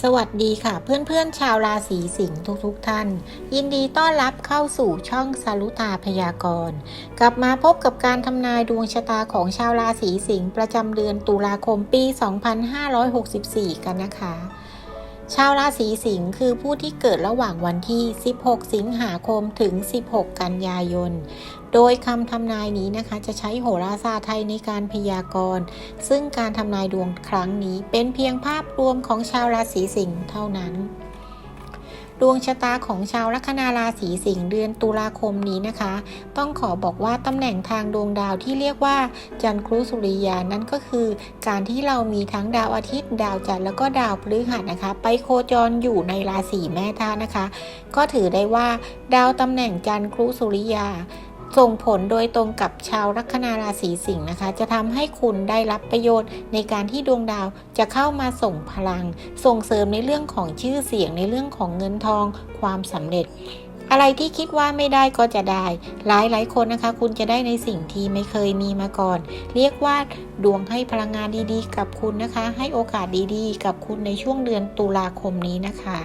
สวัสดีค่ะเพื่อนๆ ชาวราศีสิงห์ทุกๆท่าน ยินดีต้อนรับเข้าสู่ช่องสารุตาพยากรณ์ กลับมาพบกับการทำนายดวงชะตาของชาวราศีสิงห์ประจำเดือนตุลาคมปี 2564 กันนะคะ ชาวราศีสิงห์คือผู้ที่เกิดระหว่างวันที่ 16 สิงหาคมถึง 16 กันยายน โดยคำทำนายนี้นะคะ จะใช้โหราศาสตร์ไทยในการพยากรณ์ ซึ่งการทำนายดวงครั้งนี้เป็นเพียงภาพรวมของชาวราศีสิงห์เท่านั้น ดวงชะตาของชาวลัคนาราศีสิงห์เดือนตุลาคมนี้นะคะ ต้องขอบอกว่าตำแหน่งทางดวงดาวที่เรียกว่า จันทรุสุริยานั้นก็คือ การที่เรามีทั้งดาวอาทิตย์ ดาวจันทร์แล้วก็ดาวพฤหัสนะคะ ไปโคจรอยู่ในราศีแม่ธาตุนะคะ ก็ถือได้ว่า ดาวตำแหน่งจันทรุสุริยา ส่งผลโดยตรงกับชาวลัคนาราศีสิงห์นะคะ จะทำให้คุณได้รับประโยชน์ในการที่ดวงดาวจะเข้ามาส่งพลัง ส่งเสริมในเรื่องของชื่อเสียงในเรื่องของเงินทอง ความสำเร็จ อะไรที่คิดว่าไม่ได้ก็จะได้ หลายหลายคนนะคะ คุณจะได้ในสิ่งที่ไม่เคยมีมาก่อน เรียกว่าดวงให้พลังงานดีๆ กับคุณนะคะ ให้โอกาสดีๆ กับคุณในช่วงเดือนตุลาคมนี้นะคะ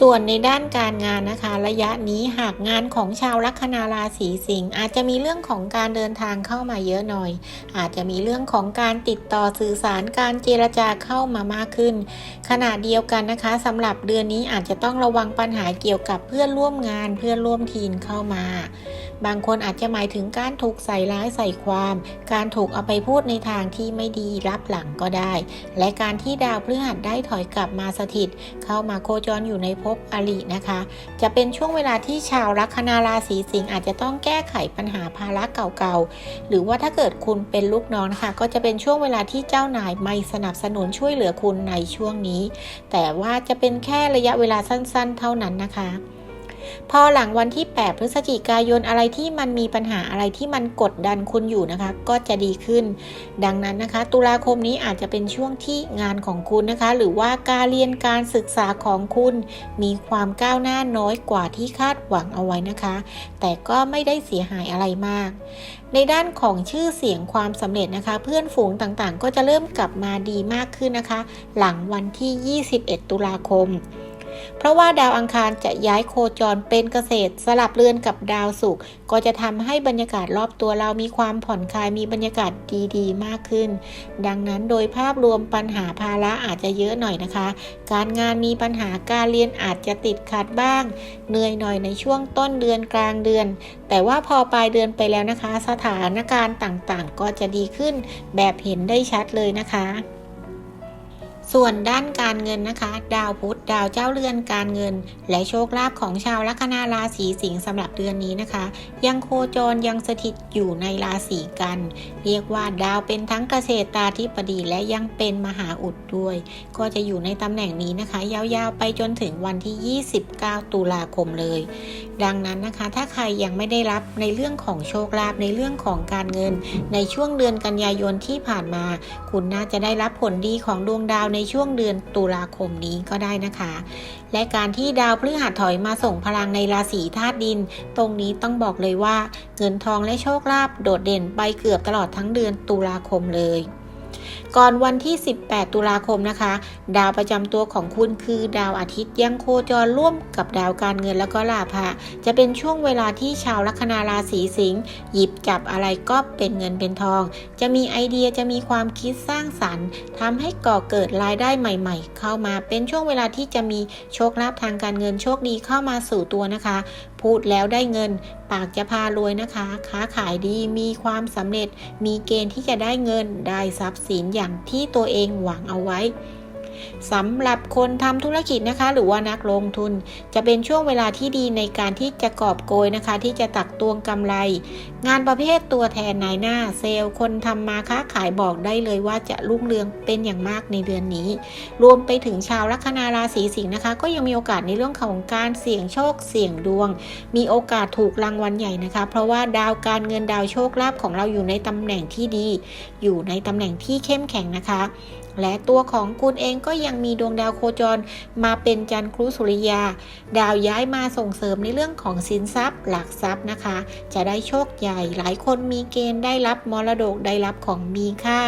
ส่วนในด้านการงานนะคะ ระยะนี้หากงานของชาวลัคนาราศีสิงห์อาจจะมีเรื่องของการเดินทางเข้ามาเยอะหน่อย อาจจะมีเรื่องของการติดต่อสื่อสารการเจรจาเข้ามามากขึ้น ขณะเดียวกันนะคะสำหรับเดือนนี้อาจจะต้องระวังปัญหาเกี่ยวกับเพื่อนร่วมงานเพื่อนร่วมทีมเข้ามา บางคนอาจจะหมายถึงการถูกใส่ร้ายใส่ความ การถูกเอาไปพูดในทางที่ไม่ดีรับหลังก็ได้ และการที่ดาวพฤหัสได้ถอยกลับมาสถิต เข้ามาโคจรอยู่ในภพอรินะคะ จะเป็นช่วงเวลาที่ชาวลัคนาราศีสิงห์อาจจะต้องแก้ไขปัญหาภาระเก่าๆ หรือว่าถ้าเกิดคุณเป็นลูกน้องนะคะก็จะเป็นช่วงเวลาที่เจ้านายไม่สนับสนุนช่วยเหลือคุณในช่วงนี้ แต่ว่าจะเป็นแค่ระยะเวลาสั้นๆ เท่านั้นนะคะ พอหลังวันที่ 8 พฤศจิกายนอะไรที่มันมีปัญหาอะไรที่มันกดดันคุณอยู่นะคะ ก็จะดีขึ้น ดังนั้นนะคะ ตุลาคมนี้อาจจะเป็นช่วงที่งานของคุณนะคะ หรือว่าการเรียนการศึกษาของคุณ มีความก้าวหน้าน้อยกว่าที่คาดหวังเอาไว้นะคะ แต่ก็ไม่ได้เสียหายอะไรมาก ในด้านของชื่อเสียงความสำเร็จนะคะ เพื่อนฝูงต่างๆ ก็จะเริ่มกลับมาดีมากขึ้นนะคะ หลังวันที่ 21 ตุลาคม เพราะว่าดาวอังคารจะย้ายโคจรเป็นเกษตร สลับเรือนกับดาวศุกร์ก็จะทำให้บรรยากาศรอบตัวเรามีความผ่อนคลายมีบรรยากาศดีๆ มากขึ้น ดังนั้นโดยภาพรวมปัญหาภาระอาจจะเยอะหน่อยนะคะ การงานมีปัญหาการเรียนอาจจะติดขัดบ้าง เหนื่อยหน่อยในช่วงต้นเดือนกลางเดือน แต่ว่าพอปลายเดือนไปแล้วนะคะ สถานการณ์ต่างๆ ก็จะดีขึ้น แบบเห็นได้ชัดเลยนะคะ ส่วนด้านการเงินนะคะ ดาวพุธดาวเจ้าเรือนการเงิน และโชคลาภของชาวลัคนาราศีสิงห์สำหรับเดือนนี้นะคะ ยังโคจรยังสถิตอยู่ในราศีกัน เรียกว่าดาวเป็นทั้งเกษตรตาธิบดีและยังเป็นมหาอุดด้วย ก็จะอยู่ในตำแหน่งนี้นะคะ ยาวๆไปจนถึงวันที่ 29 ตุลาคมเลย ดังนั้นนะคะ ถ้าใครยังไม่ได้รับในเรื่องของโชคลาภในเรื่องของการเงิน ในช่วงเดือนกันยายนที่ผ่านมา คุณน่าจะได้รับผลดีของดวงดาวในช่วงเดือนตุลาคมนี้ก็ได้นะคะ และการที่ดาวพฤหัสถอยมาส่งพลังในราศีธาตุดิน ตรงนี้ต้องบอกเลยว่า เงินทองและโชคลาภโดดเด่นไปเกือบตลอดทั้งเดือนตุลาคมเลย ก่อนวันที่ 18 ตุลาคมนะคะ ดาวประจำตัวของคุณคือดาวอาทิตย์ยังโคจรร่วมกับดาวการเงินแล้วก็ลาภะจะเป็นช่วงเวลาที่ชาวลัคนาราศีสิงห์หยิบจับอะไรก็เป็นเงินเป็นทอง จะมีไอเดียจะมีความคิดสร้างสรรค์ทำให้ก่อเกิดรายได้ใหม่ ๆ เข้ามาเป็นช่วงเวลาที่จะมีโชคลาภทางการเงินโชคดีเข้ามาสู่ตัวนะคะ พูดแล้วได้เงิน ปากจะพารวยนะคะ ค้าขายดีมีความสำเร็จ มีเกณฑ์ที่จะได้เงินได้ทรัพย์สินอย่างที่ตัวเองหวังเอาไว้ สำหรับคนทำธุรกิจนะคะ หรือว่านักลงทุน จะเป็นช่วงเวลาที่ดีในการที่จะกอบโกยนะคะ ที่จะตักตวงกำไร งานประเภทตัวแทนนายหน้าเซลล์ คนทำมาค้าขายบอกได้เลยว่าจะรุ่งเรืองเป็นอย่างมากในเดือนนี้ รวมไปถึงชาวลัคนาราศีสิงห์นะคะ ก็ยังมีโอกาสในเรื่องของการเสี่ยงโชคเสี่ยงดวง มีโอกาสถูกรางวัลใหญ่นะคะ เพราะว่าดาวการเงินดาวโชคลาภของเราอยู่ในตำแหน่งที่ดี อยู่ในตำแหน่งที่เข้มแข็งนะคะและตัวของคุณเองก็ยังมีดวงดาวโคจร มาเป็นจันทร์ครุสุริยา ดาวย้ายมาส่งเสริมในเรื่องของสินทรัพย์ หลักทรัพย์นะคะ จะได้โชคใหญ่ หลายคนมีเกณฑ์ได้รับมรดกได้รับของมีค่า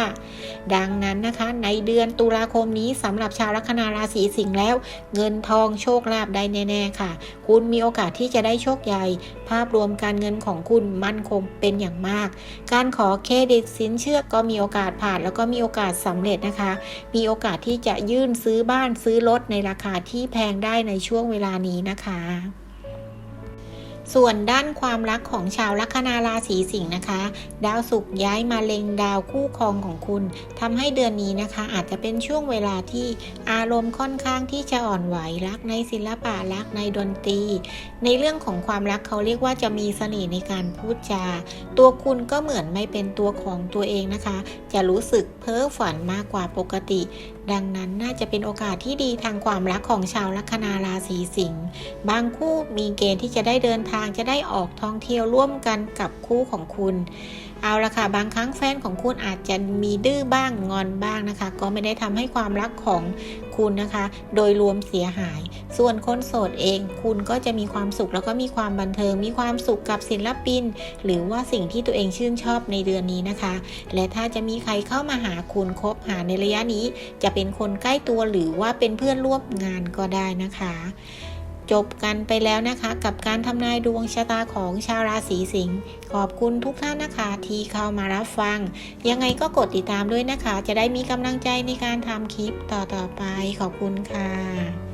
ดังนั้นนะคะในเดือนตุลาคมนี้สำหรับชาวลัคนาราศีสิงห์แล้ว เงินทองโชคลาภได้แน่ ๆ ค่ะ คุณมีโอกาสที่จะได้โชคใหญ่ ภาพรวมการเงินของคุณมั่นคงเป็นอย่างมาก การขอเครดิตสินเชื่อก็มีโอกาสผ่านแล้วก็มีโอกาสสำเร็จนะคะมีโอกาสที่จะยื่นซื้อบ้านซื้อรถในราคาที่แพงได้ในช่วงเวลานี้นะคะ ส่วนด้านความรักของชาวลัคนาราศีสิงห์นะคะ ดาวศุกร์ย้ายมาเล็งดาวคู่ครองของคุณทำให้เดือนนี้นะคะ อาจจะเป็นช่วงเวลาที่อารมณ์ค่อนข้างที่จะอ่อนไหวรักในศิลปะรักในดนตรี ในเรื่องของความรักเขาเรียกว่าจะมีเสน่ห์ในการพูดจา ตัวคุณก็เหมือนไม่เป็นตัวของตัวเองนะคะ จะรู้สึกเพ้อฝันมากกว่าปกติ ดังนั้นน่าจะเป็นโอกาสที่ดีทางความรักของชาวลัคนาราศีสิงห์บางคู่มีเกณฑ์ที่จะได้เดินทางจะได้ออกท่องเที่ยวร่วมกันกับคู่ของคุณเอาละค่ะบางครั้งแฟนของคุณอาจจะมีดื้อบ้างงอนบ้างนะคะ ก็ไม่ได้ทำให้ความรักของคุณนะคะ โดยรวมเสียหาย ส่วนคนโสดเอง คุณก็จะมีความสุขแล้วก็มีความบันเทิง มีความสุขกับศิลปิน หรือว่าสิ่งที่ตัวเองชื่นชอบในเดือนนี้นะคะ และถ้าจะมีใครเข้ามาหาคุณคบหาในระยะนี้ จะเป็นคนใกล้ตัวหรือว่าเป็นเพื่อนร่วมงานก็ได้นะคะ จบกันไปแล้วนะคะ กับการทำนายดวงชะตาของชาวราศีสิงห์ขอบคุณทุกท่านนะคะที่เข้ามารับฟัง ยังไงก็กดติดตามด้วยนะคะ จะได้มีกำลังใจในการทำคลิปต่อๆไปขอบคุณค่ะ